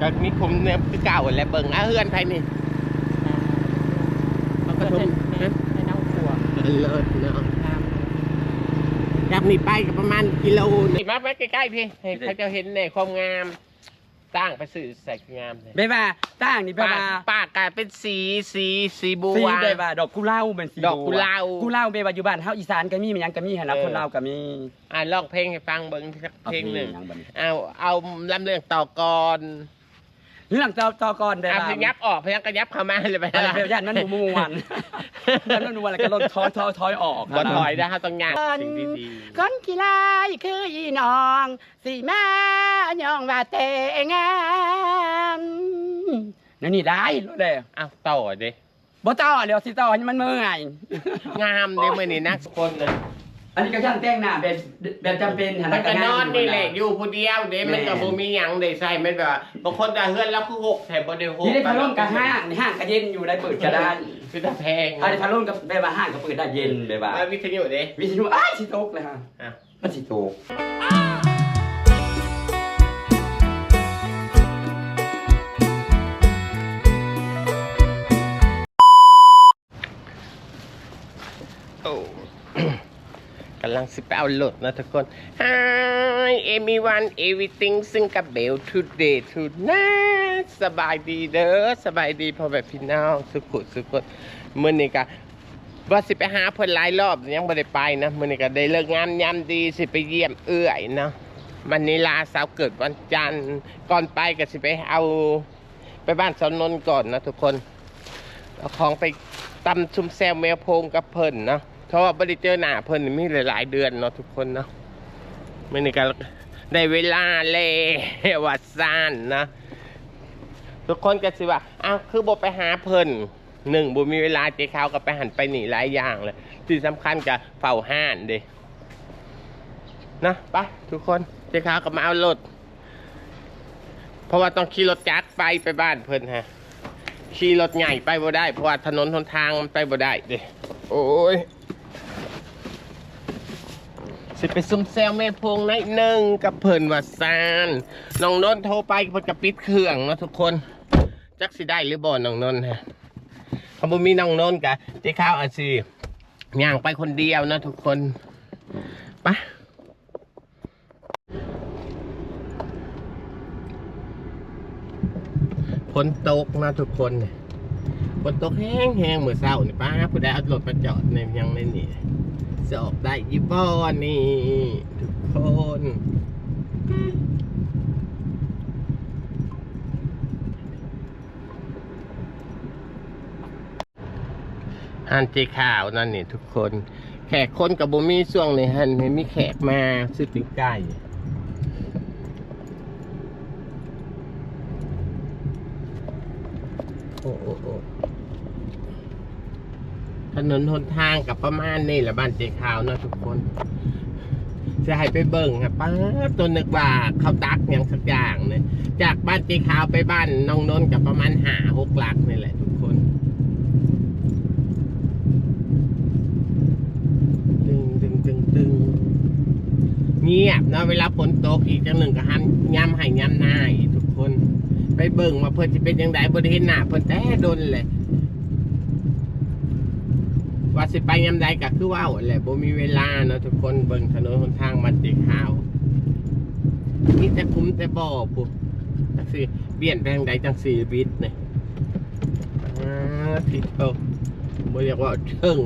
ก็มีคุมเนี่ยคือเก่าแหล้วเบิ่งอะเฮือนไผนี่มันก็ก็ทุ่ให้มให้ให้น้องครัวเลิศเนาะตามจากนี้ไปก็ประมาณกิโลหนึงมาไปใกล้ๆพี่ให้เขาจะเห็นในความงามตั้งไปสื่อใส่งามเลยเบว่าตั้งนี่เบปาว่ากปากกลายเป็นสีสีสีบัสีวเบว่าดอกกุหลาบเป็นสีดอกกุหลาบกุหลาบเบว่าอยู่บ้านเฮาอีสานก็มีมันหยังก็มีหั่นนะเออคนลาวก็มีอ่าลองเพลงให้ฟังเบิ่งสักเพลงหนึ่งอายังบัดนี้เอาเอาลำเรื่องต่อกร เรื่องต่อต่อก่อนเบอะว่าพยับออกพยับกระยับเข้ามาเลยไปอะไรเบว่าย่านมันหมู่ม่วนย่านมันหมู่ม่วนแล้วก็ลดถอยถอยถอยออกบอถอยนะฮะต้องงานสิ่งที่ดีคนขี้ลายคืออีน้องสีแม่ย่องว่าเตงามนั่นนี่ได้รู้เลยอ้าวต่อดิบ่ต่อเดี๋ยวสิต่อให้มันเมื่อยงามเดี๋ยวมื่อนี้นักคนนะ อันนี้ก็ช่างแต่งหน้าแบบแบบจำเป็นหัมันก็นอนนี่แหละออยู่ผู้เดียวเด้มันก็บ่มีหยังได้ใส่มันแบบว่าบางคนจะเฮือนแล้วคือหกแถมบ่ได้หกนี่ได้พัดลมกับห้างนี่ห้างก็เย็นอยู่ได้เปิดก็ได้คือตะแพงอันนี้พัดลมกับแบบว่าห้างก็เปิดได้เย็นแบบว่าเอาวิทยุเด้วิทยุอ้ายสิตกเลยฮะอะมันสิตก ลังสิไปเอารถนะทุกคน Hi everyone everything ซึ่งกับเบล today tonight สบายดีเด้อสบายดีพอแบบพี่น้องสุขุสุขุมื้อนี้ก็ว่าสิไปหาเพิ่นหลายรอบยังบ่ได้ไปนะมื้อนี้ก็ได้เลิกงานยามดีสิไปเยี่ยมเอื้อยนะวันนี้ลาสาวเกิดวันจันทร์ก่อนไปก็สิไปเอาไปบ้านสนนก่อนนะทุกคนเอาของไปตำชุมแซวแมวโพงกับเพิ่นนะ เพราะว่าไม่ได้เจอหน้าเพิ่นมีหลาย ๆ เดือนเนาะทุกคนเนาะไม่ในี่ก็ได้เวลาแล้ววัดซ่านนะทุกคนก็สิว่าอ้าวคือบ่ไปหาเพิ่นหนึ่งบ่มีเวลาเจ๊ขาวก็ไปหันไปหนีหลายอย่างเลยที่สำคัญก็เฝ้าห้านเด้นะไปทุกคนเจ๊ขาวก็มาเอารถเพราะว่าต้องขี่รถจักรไปไปบ้านเพิ่นฮะขี่รถใหญ่ไปบ่ได้ เพราะว่าถนนหนทางมันไปบ่ได้เด้โอ้ย สิไปซุ่มแซวแม่พงในหนึ่งกับเพิ่นว่าซานน้องนนท์โทรไปเพิ่นก็ปิดเครื่องเนาะทุกคน จักสิได้หรือบ่น้องนนท์ฮะเขาบ่มีน้องนนท์กะเจ๊ข้าวอาสิย่างไปคนเดียวนะทุกคนปะฝนตกนะทุกคนเนี่ยฝนตกแห้งแห้งๆเหมือนเศร้านี่ป้าผู้ใดเอารถมาจอดในยังในนี่ จะออกได้ยี่บ้อนนี่ ทุกคนฮันเจข่าวนั่นนี่ทุกคน แขกคนกับบุมีช่วงในฮันไม่มีแขกมาซื้อปิ้งไก่โอ้โอ้โอ้ ถนนหนทางกับประมาณนี่แหละบ้านเจ๊ขาวเนะทุกคนจะให้ไปเบิ่งครับป้าตัวนึกว่าเขาตักอย่างสักอย่างเนี่ยจากบ้านเจ๊ขาวไปบ้านน้องนนท์กับประมาณหาหกหลักนี่แหละทุกคนตึงตึงตึงตึงเงียบนะเวลาฝนตกอีกจังหนึ่งก็หันย้ำให้ย้ำหน้าอีกทุกคน ไปเบิ่งว่าเพิ่นจะเป็นยังไงบริเห็นหน้าเพิ่นแต่โดนเลย ว่าสิไปยามใดก็คือว่าแหละบ่มีเวลาเนาะทุกคนเบิ่งถนนหนทางมันติขาวมีแต่คุ้มแต่บ่อปุ๊บจังสิเปลี่ยนแปลงใดจังสี่วิตเนี่ยอ่าผิดเออบ่เรียกว่าถึง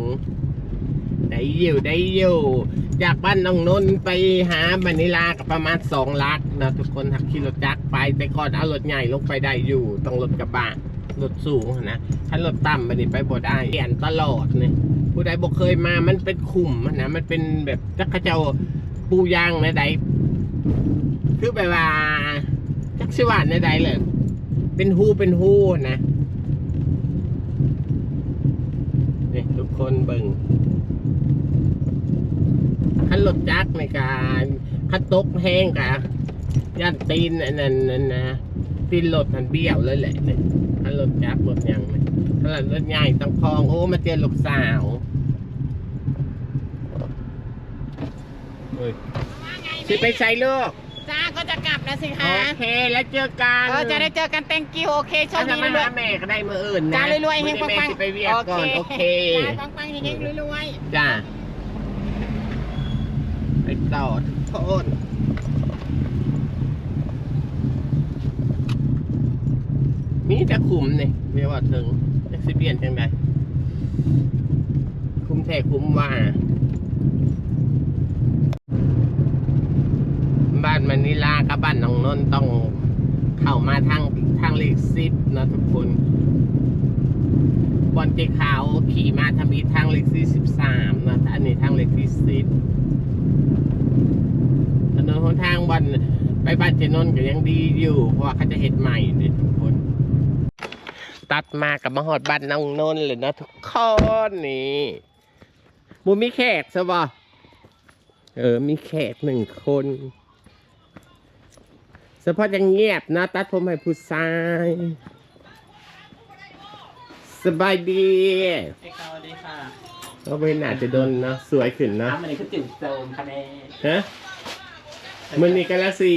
ได้อยู่ได้อยู่จากบ้านน้องนนไปหาบานิลาก็ประมาณสองลักนะทุกคนหักขี่รถจักรไปแต่ก่อนเอารถใหญ่ลงไปได้อยู่ต้องรถกระบะรถสูงนะถ้ารถต่ำบันนี้ไปบ่ได้เปลี่ยนตลอดเนี่ย ผู้ใดบอกเคยมา มันเป็นขุมนะ มันเป็นแบบจักเขาเจ้าปูยางในใดคือแบบว่าจักสิวานในใดเลยเป็นหูเป็นหูนะนี่ทุกคนเบิ่งขันรถจักในการขันตกแห้งกะย่านตีนนนั้นนั่นนะตีนรถทันเบี้ยวเลยแหละเนี่ยขันรถจักรถยังขันรถใหญ่ต้องคลองโอ้มาเจอลูกสาว เฮ้ยสิไปใส่ลูกจ้าก็จะกลับแล้วสิโอคะเคแล้วเจอกันเออจะได้เจอกัน thank you โอเคโชคถ้าดีมารวยหาแม่ก็ได้มืออื่นนะจ้ารวยๆเฮงมื้อนี้ปังแม่ๆสิไปเวียดก่อนโอเค จ้าปังๆเฮงๆรวยๆ จ้าไปต่อทุกคนมีแต่คุมนี่เรียกว่าถึงเอ็กซิเบียนจังไดคุมแท้คุมว่า บ้านมะนิลากับบ้านหนองนนต้องเข้ามาทางทางเลขซิปนะทุกคนบอลเจขาวขี่มาทำอีทางเลขที่สิบสามนะอันนี้ทางเลขที่สิบถนนหนทางบอลไปบ้านเจนนก็ยังดีอยู่ เพราะว่าเขาจะเห็ดใหม่เลยทุกคน ตัดมากับมาหอดบ้านน้องนนเลยนะทุกคนนี่มูมีแขกใช่ปะเออ มีแขกหนึ่งคน เฉพาะยังเงียบนะ ตัดผมให้ผู้ชาย สบายดีเอกสวัสดีค่ะก็ไม่น่าจะโดนเนอะสวยขึ้นเนอะน้ำมันนี้คือติ๋วโจมคะแนนฮะมันนี่ก็ละสี่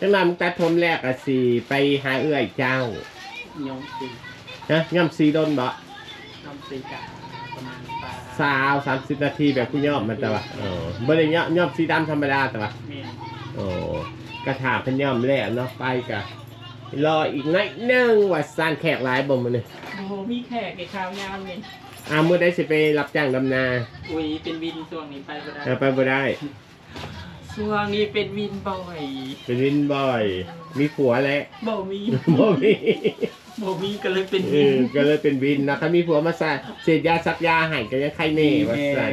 จังหวะมึงตัดผมแรกอะสี่ไปหาเอื้อยเจ้ายงสีฮะย่ำสีโดนบ่น้ำสีกะประมาณปลาสาวสามสิบนาทีแบบผู้ย่อมมันแต่ว่าเออไม่ได้ย่อมย่อมสีดำธรรมดาแต่ว่าเมียนโอ้ กระถาเพันย่อมแล้วเนาะไปกะรออีกหน่อยหนึงว่าซานแขกหลายบ่มันนี่โอ้โหมีแขกไอ้ข้าวยาวเนี่ยอ่าเมื่อได้สิไปรับจ้างดำนาอุ้ยเป็นวินช่วงนี้ไปบ่ได้เอาไปบ่ได้ ช่วงนี้เป็นวินบ่อยเป็นวินบ่อย มีผัวแล้วบ่มีบ่มีบ่มีก็เลยเป็นเอวินอก็เลยเป็นวินนะถ้ามีผัวมาใส่เสียยาซักยาให้ก็ยังใครเน่ว่าสั่น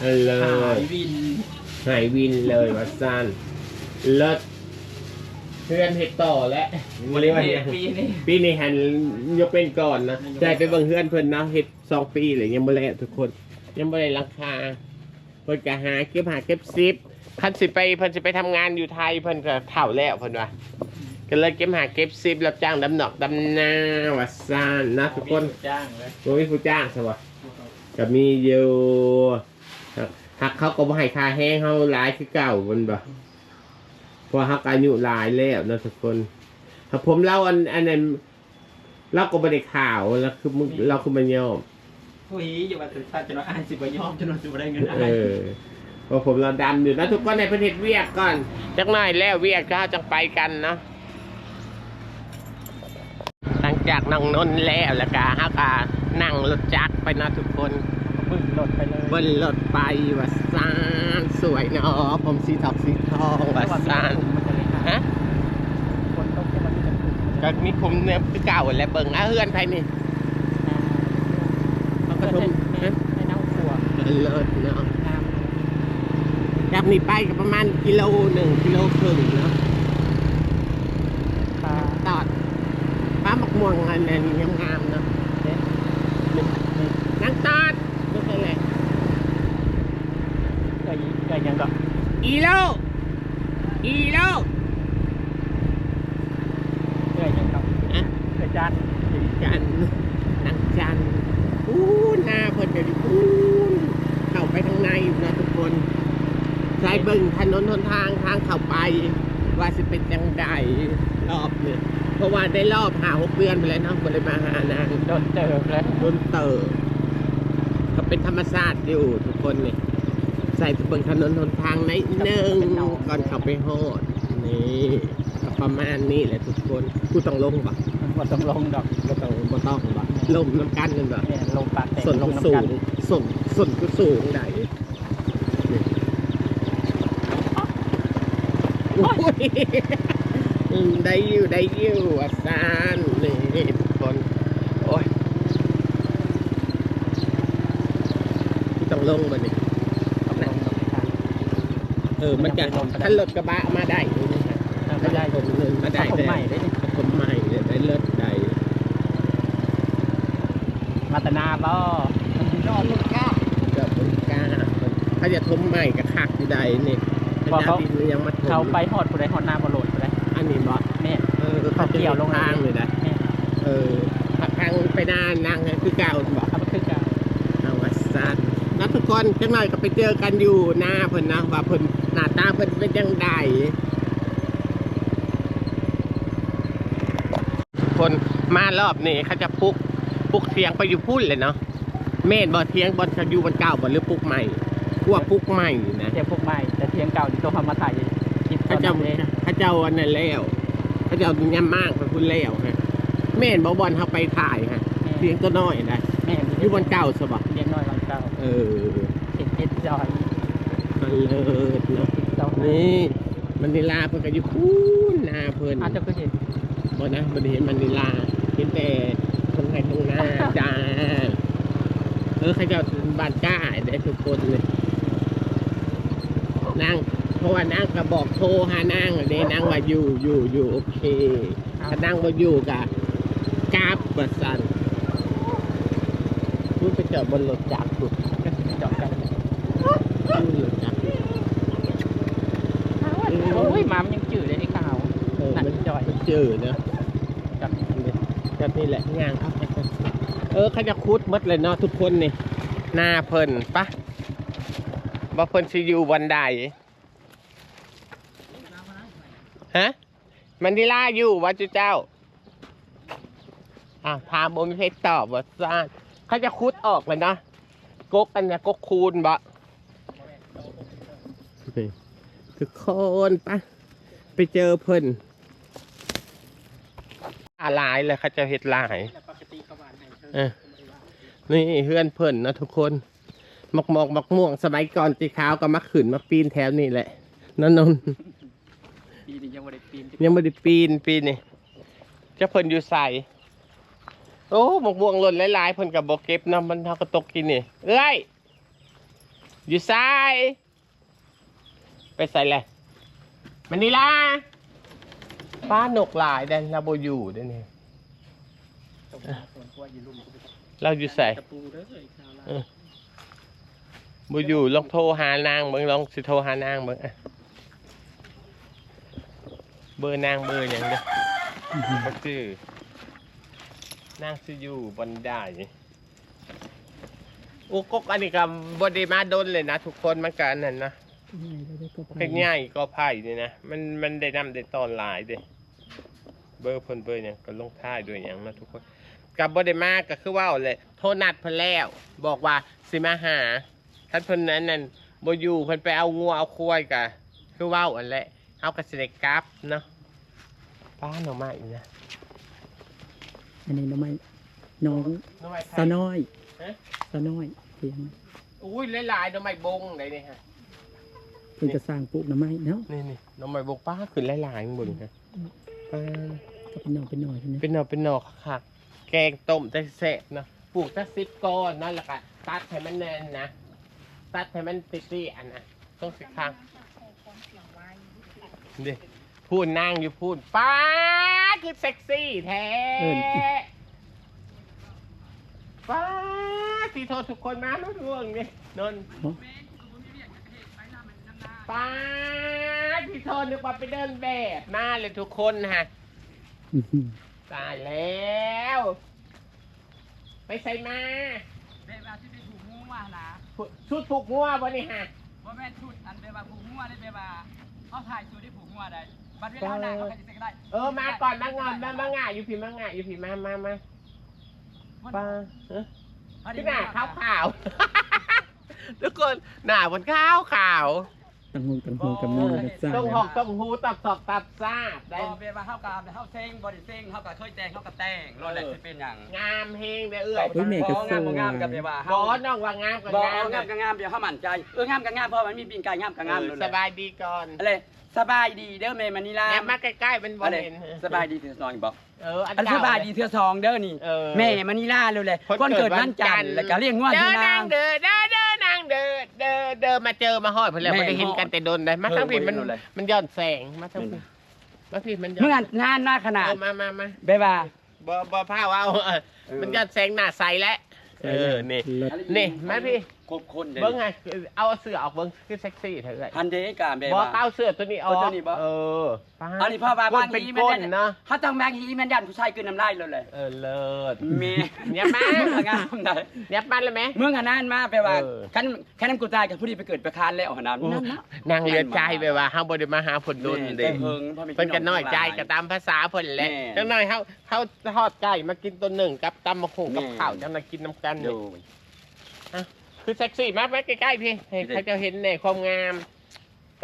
เออเลหาย ยวิน หายวินเลยว่าสั่นเลิศ เพื่อนเห็ดต่อแล้ววันนี้วันนี้ปีนี้ปีนี้หันยกเป็นก่อนนะใจไปเบิ่งเพื่อนเพิ่นนะเห็ดสองปีเลยยังบ่แล้วทุกคน ยังบ่ได้ราคาเพิ่นก็หาเก็บหาเก็บซิปเพิ่นสิไปเพิ่นสิไปทำงานอยู่ไทยเพิ่นก็เฒ่าแล้วเพิ่นว่าก็เลยเก็บหาเก็บซิปรับจ้างดำหนอกดำนาว่าซ่านนะทุกคน จ้างเลยบ่มีผู้จ้างใช่ปะก็มีอยู่หักหักเขาก็บ่ให้ค่าแห้งเขาหลายคือเก่าบนบ่เพราะหักอายุหลายแล้วนะทุกคนถ้าผมเล่าอันอันนั้นเราก็บ่ได้ข่าวแล้วคือมึงเราคือมันยอมอุ้ยอย่ามาถึงสั้นจนว่าอ่านสิบยอมจนว่าสิบได้เงินอ่าเอนอเพราะผมเราดำอยู่นะทุกคนในประเทศเวียกก่อนจักหน่อยแล้วเวียกก็จังไปกันเนาะหลังจากนั่งนนท์แล้วแล้วก็ฮักกานั่งรถจักรไปนะทุกคน บึ้งหลดไปเลยบนรถไปวัดซานสวยเนาะผมสีทองสีทองวัดซานฮะคนต้องแค่มันจะถูกก็มีคุมเนี่ยคือเก่าแหล้วเบิ่งอะเฮือนไทยนี่มันก็ทุ่มฮะให้น้ำขัวเลิศเนาะน้จากนี้ไปก็ประมาณกิโลหนึ่งกิโลครึ่งเนาะำปลาตอดป้าหมกม่วงอันนั้นงามๆเนาะเด็ดนี่นี่นั่งตอดไม่ใช่เลย เกิดเกิดยังก็อีโลอีโลเกิดยังก็อะเกิดจานจันทร์นังจันทร์อู้หน้าเพิ่นเดี๋ยวนี้อู้เข้าไปข้างในนะทุกคนใช้เบิ่งถนนหนทางทางเข้าไป ว่าสิเป็นจังใดรอบเนี่ยเพราะว่าได้รอบหาหกเดือนไปแล้วเนาะบ่ได้มาหานางโดนเจอแล้วโดนเตอก็เป็นธรรมชาติอยู่ทุกคนเนี่ย ใส่เบิ่งถนนหนทางในหนึ่งก่อนเข้าไปฮอดนี่ก็ประมาณนี้แหละทุกคนกูต้องลงปะมันบ่ต้องลงดอกบ่ต้องบ่ต้องบ่ลมน้ำกันกันบ่เนี่ยลงปากแตกส่วนลกูงสูน้ำกังนส่วนส่วนกูสูงได้โอ้ยอืมได้อยู่ได้อยู่อาซานนี่ทุกคนโอ้ยกูต้องลงมานี่ต้องลงดอกค่ะ เออมันจะยังไม่ลงไปได้ถ้ารถกระบะมาได้อยู่นี่ฮะไม่ได้ผมเงินมาได้ผมใหม่ได้นี่ผมใหม่เลยได้เลิศได้มาตนาบ่นอกลูกก้าเกือบเป็นกล้าถ้าจะทมใหม่กับคักอยู่ใดนี่บอกเขาดินยังมาถมเขาไปหอดผู้ใดหอดนาบ่โหลดผู้ใดอันนี้บ่แม่นเออเขาเกี่ยวลงทางเลยนะแม่นเออทางไปนานนางคือเก่าบ่เอาไปคือกันเอาวัสันนะทุกคนจังหน่อยก็ไปเจอกันอยู่หน้าเพิ่นนะว่าเพิ่น หน้าตาเพิ่นเป็นยังไงคนมารอบนี้เขาจะปลุกปลุกเทียงไปอยู่พุ่นเลยเนาะเมนบ่เทียงบ่จะอยู่บนเก่าบ่หรือปลุกใหม่พวกปลุกใหม่นะเทียงลุกใหม่แต่เทียงเก่าที่ต้องทำมาใส่ายคลิปเขาเจ้าเขาเจ้าอันนั้นแล้วเขาเจ้าย่ำมากไปพุ่นแล้วฮะเมนบ่บอลเขาไปถ่ายฮะเทียงตัวน้อยนะอยู่บนเก่าสบะเทียงน้อยบนเก่าเออเห็นเอ็ดจอย นเลิศเนาะนี่มันนิลาเพิ่นก็อยู่พุ่นนาเพิ่นอาจจะเคยเห็นบ่นะบ่ได้เห็นมันนิลาเห็นแต่ตรงไหนตรงหน้าจ้าเออเขาเจะบ้านกล้าได้ทุกคนเลยนางเพราะว่านางก็บอกโทรหานางเด้นางว่าอยู่อยู่อยู่โอเคถ้านางบ่อยู่กะกราบบัสันพูดไปเจอบนรถจักรพูดก็จะจอดกันรถจักร โอ้ยหมามันยังจืดเลยไอ้ขาวเออนั่นมันจอยมันเจอเนอะจับแบบนี้แหละงานครับเออเขาจะคุดหมดเลยเนาะทุกคนนี่หน้าเพิ่นปะว่าเพิ่นสิอยู่วันใดฮะมันดีล่าอยู่วัดจุเจ้าอะถามบ่มีเพชรตอบว่าซ่านเขาจะคุดออกเลยเนาะกกอันเนี้ยกกคูณบะนี่ ทุกคนปะไปเจอเพิ่นหลายเลยเขาจะเห็ดหลายปกติเขาหวานให้เธอเออนี่เพื่อนเพิ่นนะทุกคนหมอกหมอกหมอกม่วงสมัยก่อนตีขาวก็มาขึ้นมาปีนแถวนี่แหละนนนนปีนี้ยังไม่ได้ปีนยังไม่ได้ปีนปีนนี่เจะเพิ่นอยู่ใส่โอ้หมอกม่วงหล่นหลายๆเพิ่นกับบเก็บเนาะมันเท่าก็ตกกินนี่เอ้ยอยู่ใส่ ไปใส่เลยมันนี่ล่ะป้าหนกหลายเดนเราโบอยู่เด้นี่ตรงส่วนกล้วยอยู่ลุ่มก็ไปเราอยู่ใส่ตะปูเด้อเลยขาวลาเออบ่อยู่ลองโทรหานางเบิ่งลองสิโทรหานางเบิ่งอะเบอร์นางเบอร์หยังเด้อบ่ชื่อนางสิอยู่บนได้โอ้กกอันนี้ก็บ่ได้มาดนเลยนะ ทุกคนมันก็อันนั้นนะ เฮ็ดง่ายก็ไผ่นี่นะ มันมันได้นำได้ตอนหลายเด้เบอร์เพิ่นเบอร์หยังก็ลงท้ายด้วยหยังนะทุกคนกับบ่ได้มาก็คือเว้าเลยโทรนัดเพิ่นแล้ว บอกว่าสิมาหาท่านเพิ่นนั้นนั่นบ่อยู่เพิ่นไปเอางัวเอาควายกะคือเว้าอันแหละเอากระสิได้กลับเนาะป้าหน่อไม้นะอันนี้น้องไม้น้องหน่อไม้ไทสาน้อยฮะสาน้อยเพียงอุ้ยหลายๆหน่อไม้บงได้นี่ฮะ เพิ่งจะสร้างปลูกหน้ำไม้เนาะนี่นี่หน่อไม้บงป้าขึ้นหลายๆข้างบนฮะป้าก็เป็นหน่อเป็นหน่อยเท่านั้นเป็นหน่อเป็นหน่อค่ะแกงต้มแต่แซ่บเนาะปลูกสักสิบก้อนนั่นแหละค่ะตัดให้มันแน่นนะตัดให้มันติดๆอันนะต้องสิข้างดิพูดนั่งอยู่พูดป้าคือเซ็กซี่แท้ป้าที่โทษทุกคนมาทุกเรื่องนี่นนท์เนาะ ป้าที่โทษนึกว่าไปเดินแบบหน้าเลยทุกคนฮะอื้อหือตายแล้ว ไปใส่มาเวลาที่ไปถูกงูว่านะชุดผูกงัวบ่นี่ฮะว่าแม่นชุดอันเบว่าผูกงัวได้เบว่าเขาถ่ายชุดที่ผูกงัวได้บัดเวลาหน้าเขาก็จะเซ็กได้เออมาก่อนมางอนมามาง่ายอยู่พี่มาง่ายอยู่พี่มามามาป้าเอ้อที่หน้าขาวขาวๆทุกคนหน้าบนขาวขาว ตังหูตังหูกับมือกับซ่าต้องหอกต้องหูตับสอบตับซาบได้บ่เบว่าเฮากับเฮาเซ็งบ่ได้เซ็งเฮาก็เคยแต่งเฮาก็แต่งรถแหละสิเป็นหยังงามเฮงเด้อเอื้อยเฮ้ยแม่ก็บ่สงามบ่งามกับเบว่าบเฮาอน้องว่างามกับงามเอางามก็งามเดี๋ยวเฮามั่นใจเอองามก็งามเพราะมันมีปีนกายงามก็งามสบายดีก่อนอะไรสบายดีเด้อแม่มานิลาแอบมาใกล้ๆเป็นบออะไรเห็นสบายดีเทื่อสองบอกเอออันสบายดีเทื่อสองเด้อนี่เออแม่มานิลาเลยเลยคนเกิดวันจันทร์แล้วก็เรียกงวดเด้ที่อนานางงเด้อเด้อ เด้อนางเด้อเด้อเด้อมาเจอมาฮอดเพิ่นแล้วแม่บ่ได้เห็นกันแต่โดนเลยมาเออทั้งพี่มันบ่เห็นเลยมันย้อนแสงมาทั้งพี่มาพี่มันย้อนเมื่อนานมากขนาดเออมามามาบ๊ายบายบ่บ่พาเอาเออมันย้อนแสงหน้าใสแล้วเออนี่เลิศนี่มาพี่ ครบคนเลยเบิ้งไง เอาเสื้อออกเบิ้งคือเซ็กซี่เถอะพันเดกาแบบบอกว่าเอาเสื้อตัวนี้ออกเอาตัวนี้บ่เออป้าอันนี้พ่อว่าก้นเป็นก้นเนาะถ้าต้องแบงฮีแม่นยันผู้ชายกินน้ำลายเลยเลยเออเลิศเมีเนี่ยมางามได้เนี่ยปั้นเลยไหมเมื่อกันนั้นมาแปลว่าเออคันคันนั้นกูตายกับผู้ดีไปเกิดประคานแล้วหนนั้นนั่นเนาะนางเรือใจไปว่าห้าบริมาหาผลดุลแม่เด็แต่เฮิงพ่อแม่เพิ่นกันน้อยใจพี่ก็ตามภาษาเพิ่นแหละแม่จังหน่อยเฮาเฮาทอดไก่มากินตัวหนึ่งกับตำมะขุ่งกับแม่ข้าวจังหน่อยกินน้ำกันดูนี่ คือเซ็กซี่มากไหมใกล้ๆพี่ให้เขาจะเห็นในความงาม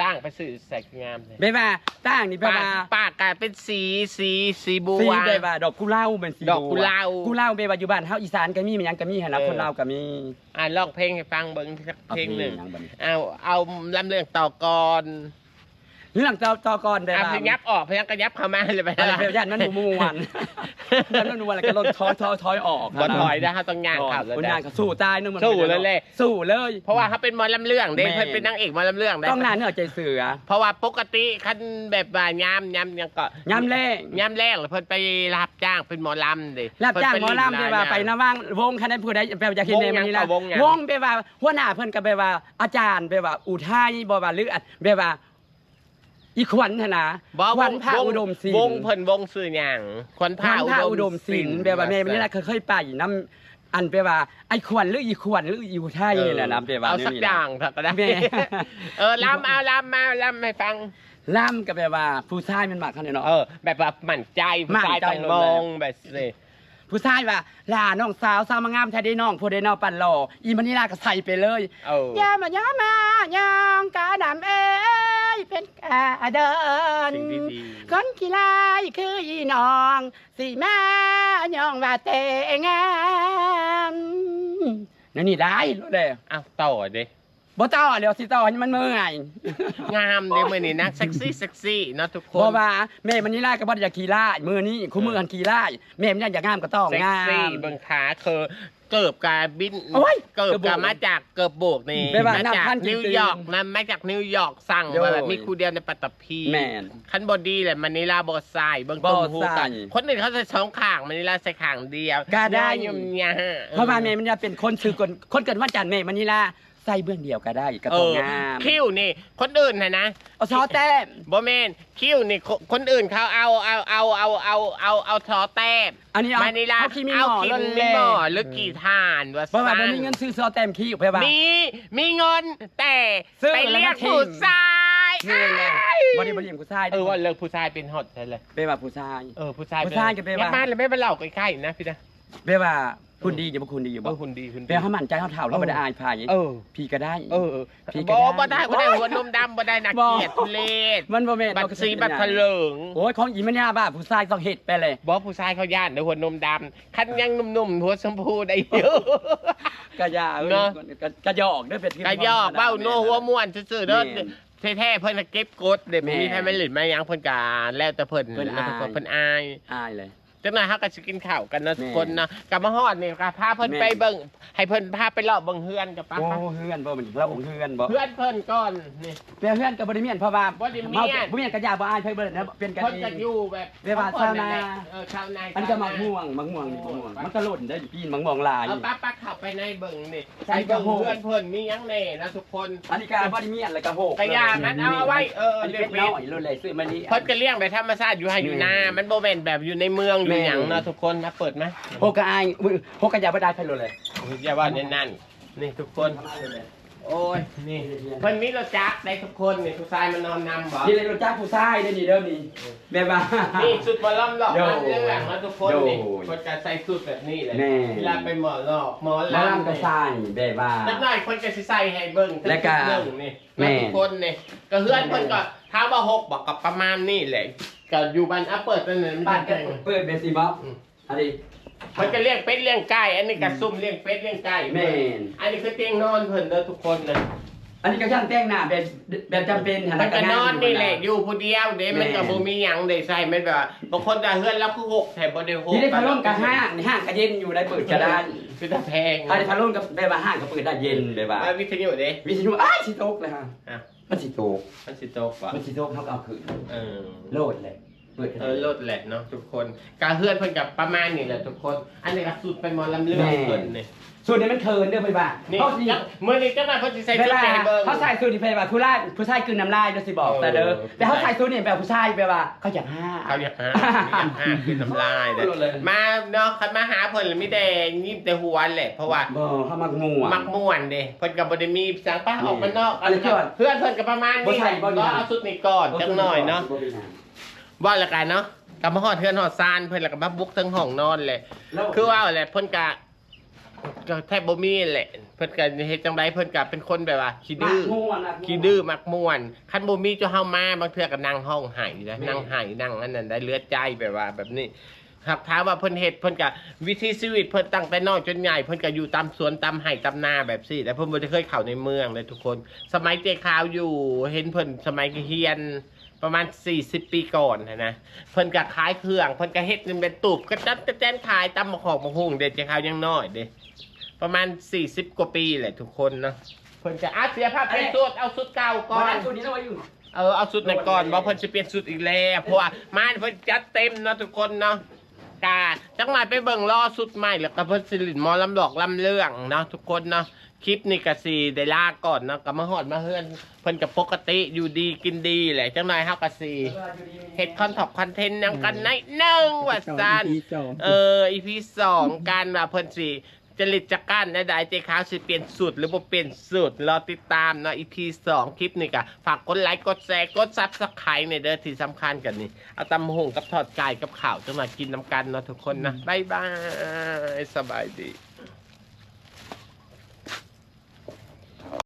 ตั้งไปสื่อใส่งามเลยแปลว่าตั้งนี่แปลปากว่าปากกลายเป็นสีสีสีบัสีวแปลว่าดอกกุหลาบเป็นสีดอกกุหลาบ กุหลาบแปลว่าอยู่บ้านเฮาอีสานก็มีมันหยังก็มีหั่นนะเออคนลาวก็มีอ่าลองเพลงให้ฟังเบิ้งสักเพลงหนึ่ง อายังบัดนี้เอาเอาลำเรื่องต่อก่อน เรื่องต่อต่อก่อนแปลอะว่าพยับออกพยับกระยับเข้ามาเลยไปอะไรแปลว่าย่านมันบ่ม่วนย่านมันบ่ม่วนแล้วก็ลดถอยถอยถอยออกบอถอยนะฮะต้องย่างข่าวเลยคนนะย่างก็สู้ตายนึงมันสู้เลยแหละสู้เลย เพราะว่าเขาเป็นหมอลำเรื่องเด้แม่เพิ่นเป็นนางเอกหมอลำเรื่องได้ต้องหน้าเนื้อใจเสือ เพราะว่าปกติคันแบบว่ายามยามยังก็ย้ำแรงยามแรกเลยเพิ่นไปรับจ้างเป็นหมอลำเด้รับจ้างหมอลำเพิ่ไปนว่าเล่ไปนนะว่างวงคันนั้นผู้ใดแปลว่าอยากเห็นในมันนี่ละวงหยังวงไปว่าหัวหน้าเพิ่นก็ไปว่าอาจารย์ไปว่าอุทัยบ่ว่าหรืออันไปว่า อีขวัญหั่นนะบ่ขวัญพระอุดมศิลวงป์เพิ่นวงซื้อหยังขวัญขวัญพระพระอุดมศิลป์แปลว่าแม่มันนี่ละเคยไปนํอันไปว่าไอ้ขวัญหรืออีขวัญหรืออีอุทัยนี่แหละนะแปลว่าเอานี่สักนี่อล่ะย่างเถอะก็ได้แม่เออลำเอาลำมาลำให้ฟังล่ำก็แปลว่าผู้ชายมันมักคันเนาะเออแบบว่าหมั่นใจผู้ชายหมั่นใจต้องมองแบบสิผู้ชายว่าล่าน้องสาวสาวมางามแท้ได้น้องผู้ใดน้องปั่นหล่ออีมันนี่ล่ะก็ใส่ไปเลยเอออย่ามายามายองกาดำเอ้ ยเป็นกาเดิน สิ่งที่ดีคนขี้ลายคืออีน้องสิแม่ยองว่าเตงามนั่นนี่ได้รู้เลยอ้าวต่อดิบ่ต่อเดี๋ยวสิต่อให้มันเมื่อยงามเด้มือนี่นะเซ็กซี่เซ็กซี่เนาะทุกคเพราะนว่าแม่มันนี่ลายก็บ่ได้อยากขี้ลายมือนี้คู่มือกันขี้ลายแม่มันอยากงามก็ต้องเซ็กงาซี่มเบิ่งขาคือ เกิบกาบินโอ้ยเกิบเกิบโบกากมาจากเกิบโบกนี่แปลว่ามาจากน้ำพันจริงๆนิวยอร์กนะมาจากนิวยอร์กสั่งโย่มาแบบมีครูเดียวในปัตตภีแม่นขั้นบอดี้แหละมันนิลาบอสไซเบิ่งต้มหูบ่ใส่กันคนอื่นเขาใส่สองข้างมันนิลาใส่ข้างเดียวก็ได้ ยมยาเพราะว่าแม่มันจะเป็นคนชื่อคนคนเกิดวันจันทร์แม่มันนี่ล่ะ ใส่เบื้องเดียวก็ได้ก็เอต้ององามคิ้วนี่ คนอื่นนะนะเอาซอแต้มบอแมนคิ้วนี่คคนอื่นเขาเอาเอาเอาเอาเอาเอาเอาทอแต้มอันนี้เอามานิลาเอาขี้มีหเอามอคิล้มนมีแล่หมอหรือกี่ทานว่าเพราะว่าซั่มันมีเงินซื้อซอแต้มขี้ไปว่ามีมีเงินแต่ซื้อไปเรียกแล้วมาทิ้งผู้ชายเงินเลยอ้ายบ่ได้บ่ได้ผู้ชายเออว่าเลิกผู้ชายเป็นฮอตใช่เลยไปว่าผู้ชายเออผู้ชายผู้ชายก็ไปว่าแม่บ้านเลยไม่ไปเล่าใกล้ๆนะพี่นะไปว่า คุณดีอยู่บ่คุณดีอยู่เอบ่อคุณดีคุณไปดีเฮามั่นใจเฮาเฒ่าเราบ่ได้อายไผเออ พี่ก็ได้ เออเออพี่ก็บ่ได้บ่ได้บ่ได้หัวนมดำบ่ได้นักบ่ เกียรติทุเลศมันบ่แม่นบัตรสีบัตรเเถลิงโอ้ยของอีมันยาบ้าผู้ชายต้องเฮ็ดไปเลย บอกผู้ชายเขาย่านในหัวนมดำคันยังหนุ่มๆหัวชมพูได้อยู่ก็อย่าเอ้ยเนอะก็ก็หยอกเด้อเป็นที่ กะยอกเบ้าโนหัวม่วนซื่อๆเด้อแม่นแท้ๆเพิ่นน่ะเก็บกดเดี๋ยวแม่มีให้มันหลุดมายังเพิ่นกาแล้วแต่เพิ่นเพิ่นอาย แล้วแต่เพิ่นอาย อายเลย จังหน่อยเฮาก็สิกินข้าวกันเนาะแม่ทุกคนเนาะกลับมาฮอดนี่ก็พาเพิ่นแม่ไปเบิ่งให้เพิ่นพาไปเลาะเบิ่งเฮือนกับป้าโอ้เฮือนบ่มันเราองเฮือนบ่เพื่อนเพิ่นก่อนนี่ เปเฮือนก็บ่ได้เมียนเพราะว่าบ่ได้เมียนเมาบ่เมียนก็อย่าบ่อายไผเบิดนะเป็นกันเพิ่นเอก็ง อยู่แบบเรียกว่าชาวนา เออชาวนาอันนี้ก็มักม่วงมักม่วงนี่มักม่วงมันก็หล่นได้อยู่ปีนมักม่วงลาย เอาป้าป้าเข้าไปในเบิ่งนี่ใส่ใส่กระเบิ่งโหก เพื่อนเพิ่นมีหยังแน่นะทุกคน อันนี้ก็บ่ได้เมียนแล้วก็โหกกระยามันเอาเอาไว้เอออันนี้เรียเป็กนเม็ดน้อยรุ่นเลยซื้อมานี่ เพิ่นก็เลี้ยงแบบธรรมชาติอยู่ให้อยู่นาแม่มันบ่แม่นแบบอยู่ในเมืองอยู่แม่หยังเนาะทุกคนมาเปิดมาโหกก็อายอุ๊ยโหกก็อย่าบ่ได้ไผโลดเลย อย่าว่าแน่นั่นนี่ทุกคน โอ้ยนี่เพิ่นมีรถจักรได้ทุกคนนี่ผู้ชายมานอนนำบ่นี่เลยรถจ้างผู้ชายเด้อนี่เด้อนี่แบบว่านี่สุดหมอลำหลอกโย่มาเรื่องแล้วทุกคนนี่โย่คนจะใส่สุดแบบนี้เลยแน่ เวลาไปหมอหลอกหมอแล้วลำลำก็นี่ใส่แบบว่านักหน่อยคนก็สิใส่ให้เบิ่งแล้วก็หนึ่งนี่แม่ แล้วทุกคนนี่ก็เฮือนเพิ่นก็ท้าว่าหกบอกกับประมาณนี้แหละ ก็อยู่บ้านอัปเปิดนั่นน่ะมันบ้านจะก็เปิดเป็นสิบ่อืมอันนี้มันก็เลี้ยงเป็ดเลี้ยงไก่ อันนี้ก็ซุ่มเลี้ยงเป็ดเลี้ยงไก่แม่นอันนี้คือเตียงนอนเพิ่นเด้อทุกคนนะอันนี้ก็ช่างแต่งหน้าแบบแบบจำเป็นหัมันก็นอนนี่แหละอยู่ผู้เดียวเด้แม่มันก็บ่มีหยังได้ใส่มันแบบว่าบางคนจะเฮือนแล้วคือหกแถบบ่ได้หกนี่ได้พัดลมกับห้างในห้างก็เย็นอยู่ได้เปิดก็ได้คือถ้าแพงอันนี้พัดลมกับแบบว่าห้างก็เปิดได้เย็นแบบว่าแล้ววิทยุเด้วิทยุอ้ายสิโตกเลยฮะอะ มันสิโตกมันสิตกว่ะมันสิโตกเขาก็เอาคืนเออโลดเลยเปิดเออลดแหละเนาะทุกคน การเฮือนเพิ่นกับประมาณนี้แหละทุกคน อันนี้ก็สุดไปหมอลำเรื่องเพิ่นนี่ สูตรนี้มันเคินเด้อไปบ้านี่เขาสิเมื่อนี้เจ้าหน้าที่เพิ่นสิใส่ไปชุดบ้าไปให้เบิ่งเขาใส่สูตรนี้ไปบ้าผู้ชายผู้ชายกลืนน้ำลายเด้อสิบอกแต่เด้อเออ แต่เขาใส่สูตรนี้แบบผู้ชายไปว่าเขาอยากห้า เขาอยากหาอยากหาคือน้ำลายเด้อเลยมาเนาะคันมาหาเพิ่นแล้วมีแต่ยิ้มแต่หัวแหละเพราะว่าบ่เขามักงัวมักม่วนเด้เพิ่นก็บ่ได้มีสังป้าออกมานอกอันนี้เพื่อนเพื่อนเพิ่นก็ประมาณบ่นี้ใช่บ่ก็นี่เอาชุดนี้ก่อนจังหน่อยเนาะว่าและกันเนาะกลับมาฮอดเทือนฮอดซานเพิ่นแล้วก็มาบุกทั้งห้องนอนเลยคือว่าแหละเพิ่นกะ ก็แทบบ่มีแหละเพิ่นก็เฮ็ดจังไดเพิ่นก็เป็นคนแบบว่าขี้ดื้อขี้ดื้อมักม่วนคันบ่มีเจ้าเฮามาบางเทื่อก็นั่งห้องไห้นะนั่งไห้นั่งอันนั้นได้เลือดใจแบบว่าแบบนี้ครับถามว่าเพิ่นเฮ็ดเพิ่นก็วิถีชีวิตเพิ่นตั้งแต่น้อยจนใหญ่เพิ่นก็อยู่ตามสวนตามไห่ตามนาแบบซี่แต่เพิ่นบ่ได้เคยเข้าในเมืองเลยทุกคน สมัยเจ๊ขาวอยู่เห็นเพิ่นสมัยเฮียน ประมาณ 40 ปีก่อนนะนะเพิ่นก็ขายเครื่องเพิ่นก็เฮ็ดเงินเป็นตูบก็จัดกระแจนขายตำมะขอกมะฮุ่งเด็ดจะขาวยังน้อยเด้ ประมาณ 40 กว่าปีแหละทุกคนเนาะเพิ่นจะอาเสียภาพเป็นสุดเอาสุดเก่าก่ก่ออนนสูตรนี้เราไว้อยู่เออเอาสุดนั้นก่อนว่าเพิ่นจะเปลี่ยนสุดอีกแล้วเพราะว่ามาเพิ่นจัดเต็มเนาะทุกคนเนาะกาจังหวะไปเบิ่งรอสุดใหม่แล้วก็เพิ่นสิรินหมอลำดอกลำเรื่องเนาะทุกคนเนาะคลิปนี้ก็สิได้ลาก่อนเนาะก็มาฮอดมาเฮือนเพิ่นก็ปกติอยู่ดีกินดีแหละจังหน่อยเฮาก็สิเฮ็ดคอนทอปคอนเทนต์นำกันในหนึ่งว่าซั่นสองเอออีพีสองการมาเพิ่นสิ จริตจักกันนะได้เจ๊ขาวสิเปลี่ยนสูตรหรือบ่เปลี่ยนสูตรรอติดตามเนาะอีพีสองคลิปนี้ก็ฝากกดไลค์กดแชร์กดซับสไครต์ในเด้อที่สำคัญกันนี่เอาตำหงกับทอดไก่กับข่าวจะมากินน้ำกันเนาะทุกคนนะบ๊ายบายสบายดี